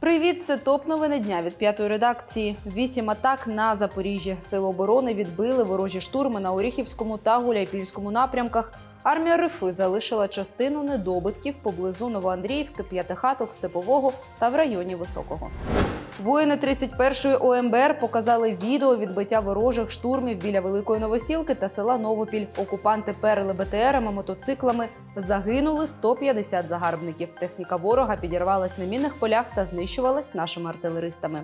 Привіт, це топ новини дня від п'ятої редакції. Вісім атак на Запоріжжі. Сили оборони відбили ворожі штурми на Оріхівському та Гуляйпільському напрямках. Армія Рифи залишила частину недобитків поблизу Новоандріївки, П'ятихаток, Степового та в районі Високого. Воїни 31-ї ОМБР показали відео відбиття ворожих штурмів біля Великої Новосілки та села Новопіль. Окупанти перли БТРами, мотоциклами. Загинули 150 загарбників. Техніка ворога підірвалась на мінних полях та знищувалась нашими артилеристами.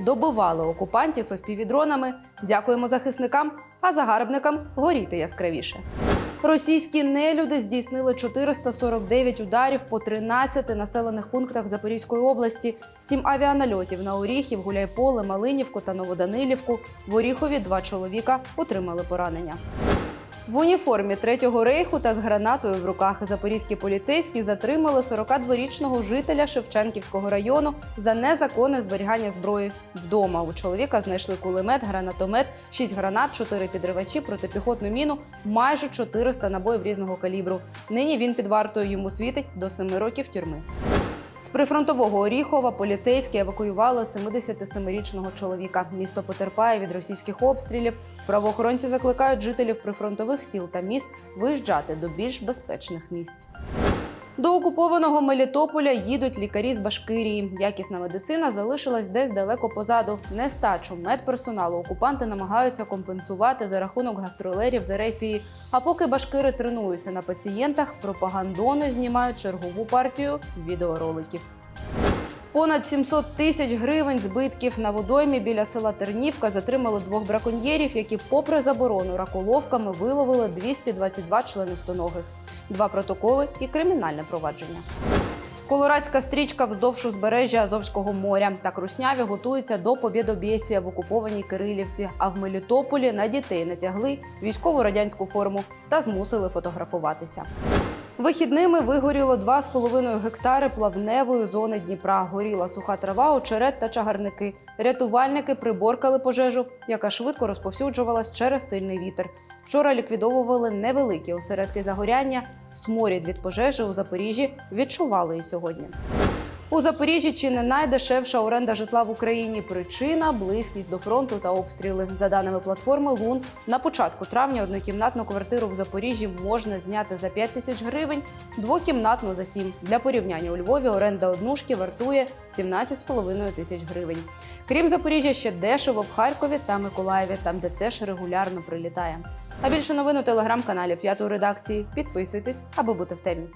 Добивали окупантів FPV-дронами. Дякуємо захисникам, а загарбникам горіти яскравіше. Російські нелюди здійснили 449 ударів по 13 населених пунктах Запорізької області, 7 авіанальотів на Оріхів, Гуляйполе, Малинівку та Новоданилівку. В Оріхові два чоловіка отримали поранення. В уніформі третього рейху та з гранатою в руках запорізькі поліцейські затримали 42-річного жителя Шевченківського району за незаконне зберігання зброї вдома. У чоловіка знайшли кулемет, гранатомет, 6 гранат, 4 підривачі, протипіхотну міну, майже 400 набоїв різного калібру. Нині він під вартою йому світить до 7 років тюрми. З прифронтового Оріхова поліцейські евакуювали 77-річного чоловіка. Місто потерпає від російських обстрілів. Правоохоронці закликають жителів прифронтових сіл та міст виїжджати до більш безпечних місць. До окупованого Мелітополя їдуть лікарі з Башкирії. Якісна медицина залишилась десь далеко позаду. Нестачу медперсоналу окупанти намагаються компенсувати за рахунок гастролерів з Ерефії. А поки башкири тренуються на пацієнтах, пропагандони знімають чергову партію відеороликів. Понад 700 тисяч гривень збитків на водоймі біля села Тернівка затримали двох браконьєрів, які, попри заборону раколовками, виловили 222 членистоногих, два протоколи і кримінальне провадження. Колорадська стрічка вздовж узбережжя Азовського моря та Крусняві готуються до побєдобєсія в окупованій Кирилівці. А в Мелітополі на дітей натягли військову радянську форму та змусили фотографуватися. Вихідними вигоріло 2,5 гектари плавневої зони Дніпра. Горіла суха трава, очерет та чагарники. Рятувальники приборкали пожежу, яка швидко розповсюджувалась через сильний вітер. Вчора ліквідовували невеликі осередки загоряння. Сморід від пожежі у Запоріжжі відчували і сьогодні. У Запоріжжі чи не найдешевша оренда житла в Україні. Причина близькість до фронту та обстріли. За даними платформи Лун, на початку травня однокімнатну квартиру в Запоріжжі можна зняти за 5 тисяч гривень, двокімнатну за 7. Для порівняння у Львові оренда однушки вартує 17,5 тисяч гривень. Крім Запоріжжя, ще дешево в Харкові та Миколаєві, там де теж регулярно прилітає. А більше новин у телеграм-каналі п'ятої редакції. Підписуйтесь, аби бути в темі.